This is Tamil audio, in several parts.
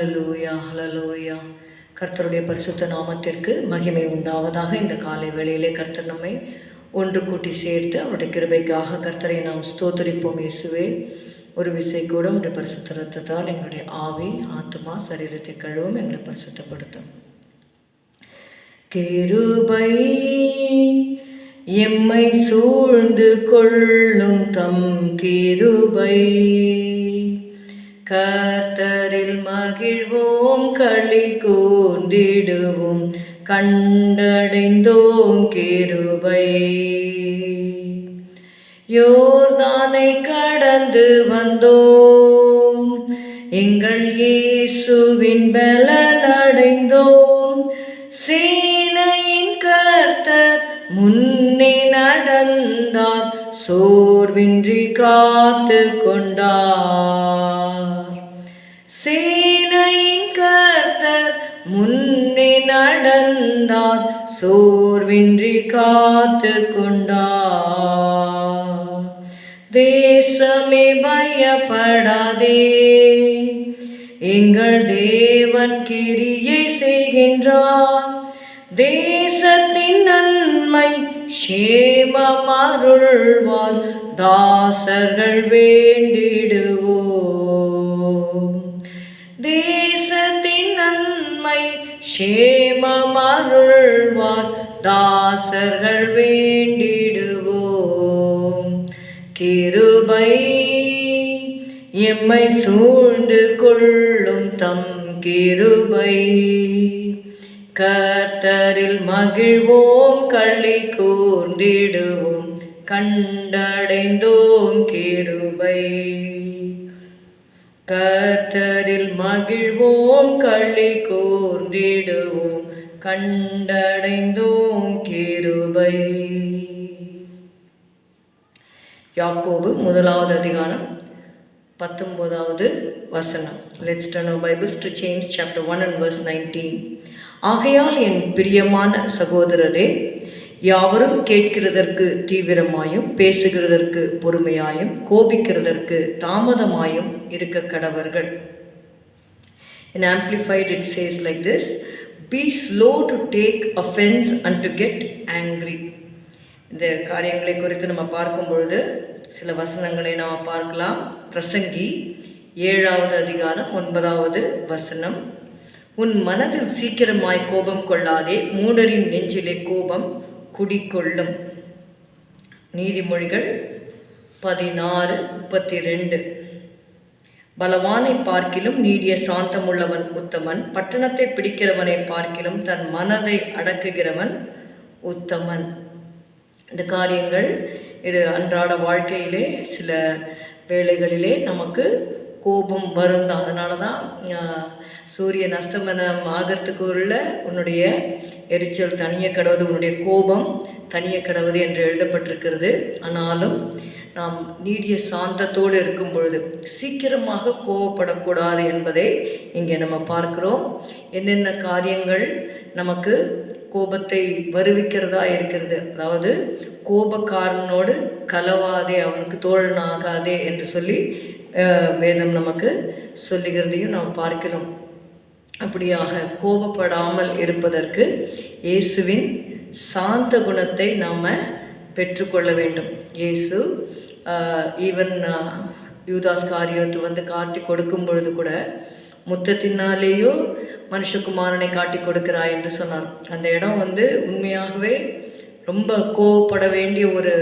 ஹலலூயா ஹலலூயா கர்த்தருடைய பரிசுத்த நாமத்திற்கு மகிமை உண்டாவதாக இந்த காலை வேளையிலே கர்த்தர் நம்மை ஒன்று கூட்டி சேர்த்து அவருடைய கிருபைக்காக கர்த்தரை நாம் ஸ்தோத்தரிப்போம் இயேசுவே. ஒரு விசை கூட உடைய பரிசுத்த ரத்தத்தால் எங்களுடைய ஆவி ஆத்மா சரீரத்தை கழுவும் எங்களை பரிசுத்தப்படுத்தும். கிருபை எம்மை சூழ்ந்து கொள்ளும் தம் கிருபை. கர் மகிழ்வோம் களி கூண்டிடுவோம் கண்டடைந்தோம் கிருபை. யோர்தானை கடந்து வந்தோம் எங்கள் இயேசுவின் பலன் அடைந்தோம். சேனையின் கர்த்தர் முன்னே நடந்தார் சோர்வின்றி காத்து கொண்டார். நடந்தார் சோர்வின்றி காத்து கொண்டார் தேசமே பயப்படாதே எங்கள் தேவன் கிரியை செய்கின்றார். தேசத்தின் நன்மை சேமம் அருள்வார் தாசர்கள் வேண்டிடுவோ தே நன்மை தாசர்கள் வேண்டிடுவோம். கிருபை எம்மை சூழ்ந்து கொள்ளும் தம் கிருபை. கர்த்தரில் மகிழ்வோம் கள்ளி கூர்ந்திடுவோம். கண்டடைந்தோம் கிருபை. கர்த்தரில் மகிழ்வோம் களி கூர்ந்திடுவோம் கண்டடைந்தோம் கிருபை. யாக்கோபு முதலாவது அதிகாரம் பத்தொம்போதாவது வசனம். Let's turn Bibles to change chapter one and verse nineteen ஆகையால் என் பிரியமான சகோதரரே யாவரும் கேட்கிறதற்கு தீவிரமாயும் பேசுகிறதற்கு பொறுமையாயும் கோபிக்கிறதற்கு தாமதமாயும் இருக்க கடவர்கள். In Amplified, it says like this Be slow to take offense and to get angry. இந்த காரியங்களை குறித்து நம்ம பார்க்கும் பொழுது சில வசனங்களை நாம் பார்க்கலாம். பிரசங்கி ஏழாவது அதிகாரம் ஒன்பதாவது வசனம். உன் மனதில் சீக்கிரமாய் கோபம் கொள்ளாதே மூடரின் நெஞ்சிலே கோபம் குடிக்கொள்ளும். நீதிமொழிகள் பதினாறு முப்பத்தி ரெண்டு பலவானை பார்க்கிலும் நீடிய சாந்தமுள்ளவன் உத்தமன் பட்டணத்தை பிடிக்கிறவனை பார்க்கிலும் தன் மனதை அடக்குகிறவன் உத்தமன். இந்த காரியங்கள் இது அன்றாட வாழ்க்கையிலே சில வேளைகளிலே நமக்கு கோபம் வரும். தான் அதனால தான் சூரியன் அஸ்தமனம் ஆகிறதுக்கு உள்ள உன்னுடைய எரிச்சல் தனிய கடவுது உன்னுடைய கோபம் தனிய கடவுது என்று எழுதப்பட்டிருக்கிறது. ஆனாலும் நாம் நீடிய சாந்தத்தோடு இருக்கும் பொழுது சீக்கிரமாக கோபப்படக்கூடாது என்பதை இங்கே நம்ம பார்க்கிறோம். என்னென்ன காரியங்கள் நமக்கு கோபத்தை வருவிக்கிறதா இருக்கிறது? அதாவது கோபக்காரனோடு கலவாதே அவனுக்கு தோழனாகாதே என்று சொல்லி வேதம் நமக்கு சொல்லுகிறதையும் நாம் பார்க்கிறோம். அப்படியாக கோபப்படாமல் இருப்பதற்கு இயேசுவின் சாந்த குணத்தை நாம் பெற்றுக்கொள்ள வேண்டும். இயேசு ஈவன் யூதாஸ் காரியத்து வந்து காட்டி கொடுக்கும் பொழுது கூட முத்தத்தினாலேயோ மனுஷகுமாரனை காட்டி கொடுக்கிறாய் என்று சொன்னார். அந்த இடம் வந்து உண்மையாகவே ரொம்ப கோவப்பட வேண்டிய ஒரு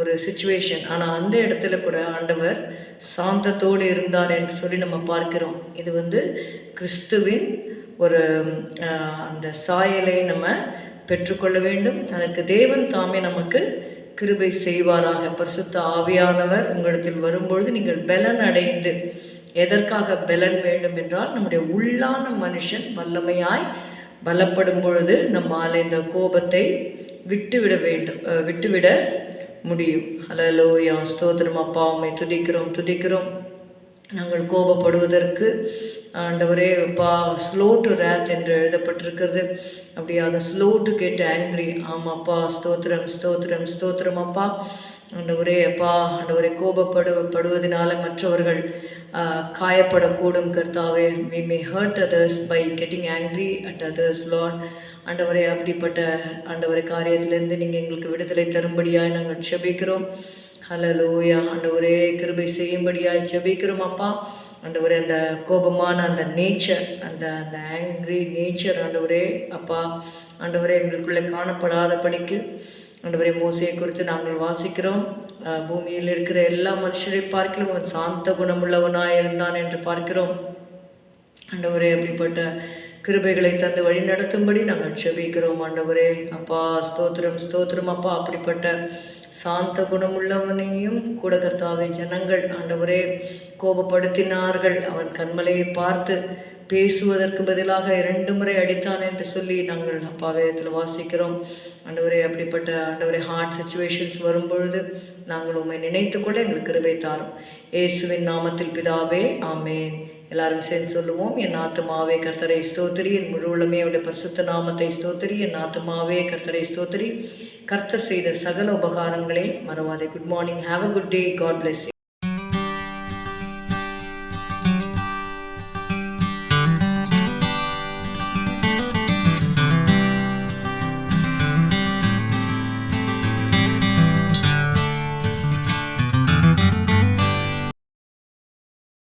ஒரு சுச்சுவேஷன் ஆனால் அந்த இடத்துல கூட ஆண்டவர் சாந்தத்தோடு இருந்தார் என்று சொல்லி நம்ம பார்க்கிறோம். இது வந்து கிறிஸ்துவின் ஒரு அந்த சாயலை நம்ம பெற்றுக்கொள்ள வேண்டும். அதற்கு தேவன் தாமே நமக்கு கிருபை செய்வாராக. பரிசுத்த ஆவியானவர் உங்களிடத்தில் வரும்பொழுது நீங்கள் பலன் அடைந்து எதற்காக பலன் வேண்டும் என்றால் நம்முடைய உள்ளான மனுஷன் வல்லமையாய் பலப்படும் பொழுது நம்மால் இந்த கோபத்தை விட்டுவிட வேண்டும் விட்டுவிட முடியும். ஹலோ யா ஸ்தோத்திரம். அப்பா உண்மை துதிக்கிறோம் துதிக்கிறோம். நாங்கள் கோபப்படுவதற்கு ஆண்டவரே பா ஸ்லோ டு ரேத் என்று எழுதப்பட்டிருக்கிறது. அப்படியாக ஸ்லோ டு கெட் ஆங்க்ரி ஆமாப்பா ஸ்தோத்திரம் ஸ்தோத்திரம் ஸ்தோத்திரம் அப்பா. ஆண்டவரே அப்பா ஆண்டவரே கோபப்படு படுவதனால மற்றவர்கள் காயப்படக்கூடும் கர்த்தாவே. We may hurt others by getting angry at others Lord ஆண்டவரே அப்படிப்பட்ட ஆண்டவரை காரியத்திலேருந்து நீங்கள் எங்களுக்கு விடுதலை தரும்படியாக நாங்கள் செபிக்கிறோம் ஹலலூயா ஆண்டவரே கிருபை செய்யும்படியாக செபிக்கிறோம் அப்பா. ஆண்டவரே அந்த கோபமான அந்த நேச்சர் அந்த அந்த ஆங்க்ரி நேச்சர் ஆண்டவரே அப்பா. ஆண்டவரே எங்களுக்குள்ளே காணப்படாதபடிக்கு. ஆண்டவரே மோசையை குறித்து நாங்கள் வாசிக்கிறோம். பூமியில் இருக்கிற எல்லா மனுஷரை பார்க்கிலும் அவன் சாந்த குணமுள்ளவனாக இருந்தான் என்று பார்க்கிறோம். ஆண்டவரே அப்படிப்பட்ட கிருபைகளை தந்து வழி நடத்தும்படி நாங்கள் செபிக்கிறோம் ஆண்டவரே. அப்பா ஸ்தோத்திரம் ஸ்தோத்திரம். அப்பா அப்படிப்பட்ட சாந்த குணமுள்ளவனையும் கூட கர்த்தாவே ஜனங்கள் ஆண்டவரே கோபப்படுத்தினார்கள். அவன் கண்மலையை பார்த்து பேசுவதற்கு பதிலாக இரண்டு முறை அடித்தான் என்று சொல்லி நாங்கள் அப்பா வேதத்தில் வாசிக்கிறோம். ஆண்டவரே அப்படிப்பட்ட ஆண்டவரே ஹார்ட் சுச்சுவேஷன்ஸ் வரும்பொழுது நாங்கள் உம்மை நினைத்துக்கொள்ள எங்களுக்கு கிருபை தாரும். இயேசுவின் நாமத்தில் பிதாவே ஆமேன். எல்லாரும் சேர்ந்து சொல்லுவோம் என் ஆத்மாவே கர்த்தரை ஸ்தோத்திரி. என் முழு உள்ளமே அவருடைய பரிசுத்த நாமத்தை ஸ்தோத்திரி. என் ஆத்மாவே கர்த்தரை ஸ்தோத்திரி. கர்த்தர் செய்த சகல உபகாரங்களை மறவாதே. Good morning have a good day God bless